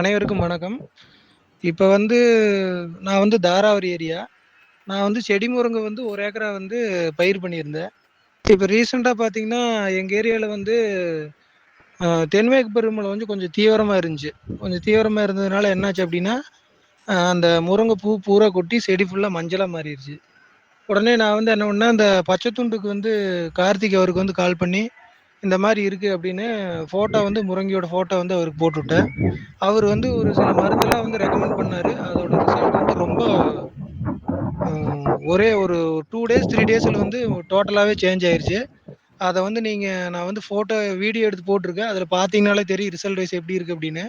அனைவருக்கும் வணக்கம். இப்போ வந்து நான் வந்து தாராவரி ஏரியா. நான் வந்து செடி முருங்க வந்து ஒரு ஏக்கரா வந்து பயிர் பண்ணியிருந்தேன். இப்போ ரீசெண்டாக பார்த்தீங்கன்னா, எங்கள் ஏரியாவில் வந்து தென்மேற்கு பருவமழை வந்து கொஞ்சம் தீவிரமாக இருந்துச்சு. கொஞ்சம் தீவிரமாக இருந்ததுனால என்னாச்சு அப்படின்னா அந்த முருங்கை பூ பூரா கொட்டி செடி ஃபுல்லாக மஞ்சளாக மாறிடுச்சு உடனே நான் வந்து என்ன பண்ணேன், அந்த பச்சை துண்டுக்கு வந்து கார்த்திக் அவருக்கு வந்து கால் பண்ணி, இந்த மாதிரி இருக்கு அப்படின்னு ஃபோட்டோ வந்து முருங்கையோட ஃபோட்டோ வந்து அவருக்கு போட்டுவிட்டேன். அவர் வந்து ஒரு சில மருந்தெல்லாம் வந்து ரெக்கமெண்ட் பண்ணாரு. அதோட ரிசல்ட் வந்து ரொம்ப ஒரே ஒரு டூ டேஸ், த்ரீ டேஸில் வந்து டோட்டலாகவே சேஞ்ச் ஆயிருச்சு. அதை வந்து நீங்கள் நான் வந்து ஃபோட்டோ வீடியோ எடுத்து போட்டிருக்கேன் அதில் பார்த்தீங்கனாலே தெரியும் ரிசல்ட் வைஸ் எப்படி இருக்குது அப்படின்னு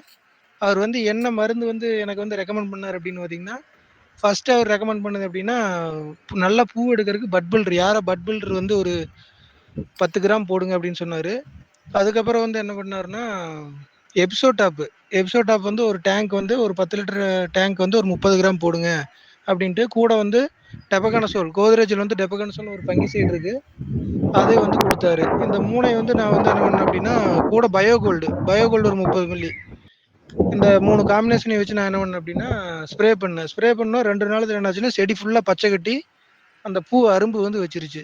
அவர் வந்து என்ன மருந்து வந்து எனக்கு வந்து ரெக்கமெண்ட் பண்ணார் அப்படின்னு பார்த்தீங்கன்னா, ஃபர்ஸ்ட்டு அவர் ரெக்கமெண்ட் பண்ணது அப்படின்னா நல்லா பூ எடுக்கிறதுக்கு பட் பில்டர் யாரோ பட் பில்டர் வந்து ஒரு 10 கிராம் போடுங்க அப்படின்னு சொன்னார் அதுக்கப்புறம் வந்து என்ன பண்ணாருன்னா, எப்சோ டாப்பு எப்சோ டாப் வந்து ஒரு டேங்க் வந்து ஒரு 10 லிட்டர் டேங்க் வந்து ஒரு 30 கிராம் போடுங்க அப்படின்ட்டு கூட வந்து டெபகனசோல் கோத்ரேஜில் வந்து டெபகனசோல் ஒரு ஃபங்கிசைட் இருக்கு. அதே வந்து கொடுத்தாரு இந்த 3யும் வந்து நான் வந்து என்ன பண்ணேன் அப்படின்னா கூட பயோகோல்டு பயோகோல்டு ஒரு 30 மில்லி. இந்த மூணு காம்பினேஷனை வச்சு நான் என்ன பண்ணேன் அப்படின்னா ஸ்ப்ரே பண்ணேன். ஸ்ப்ரே பண்ணோம் ரெண்டு நாளுக்கு என்னாச்சுன்னா, செடி ஃபுல்லாக பச்சை கட்டி, அந்த பூ அரும்பு வந்து வச்சிருச்சு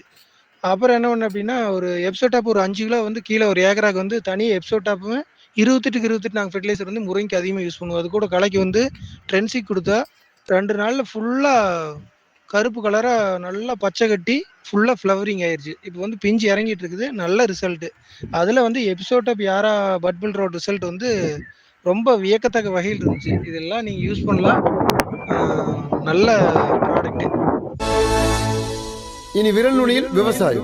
அப்புறம் என்ன பண்ண அப்படின்னா ஒரு எப்சோடாப் ஒரு அஞ்சு கிலோ வந்து கீழே ஒரு ஏக்கராக்கு வந்து தனி எப்சோ டாப்பும் 28க்கு 28 நாங்க ஃபெர்டிலைசர் வந்து முருங்கைக்கு அதிகமாக யூஸ் பண்ணுவோம். அது கூட களைக்கு வந்து ட்ரென்சிக் கொடுத்தா ரெண்டு நாளில் ஃபுல்லாக கருப்பு கலராக நல்லா பச்சை கட்டி, ஃபுல்லாக ஃப்ளவரிங் ஆயிடுச்சு இப்போ வந்து பிஞ்சு இறங்கிட்டு இருக்குது. நல்ல ரிசல்ட்டு அதில் வந்து எப்சோ டாப் யாரா பட் பில்டரோட ரிசல்ட் வந்து ரொம்ப வியக்கத்தக்க வகையில் இருந்துச்சு. இதெல்லாம் நீங்கள் யூஸ் பண்ணலாம். நல்ல ப்ராடக்ட்டு ഇനി വിരൽ വിരൽനുള്ളിയിൽ വ്യവസായം.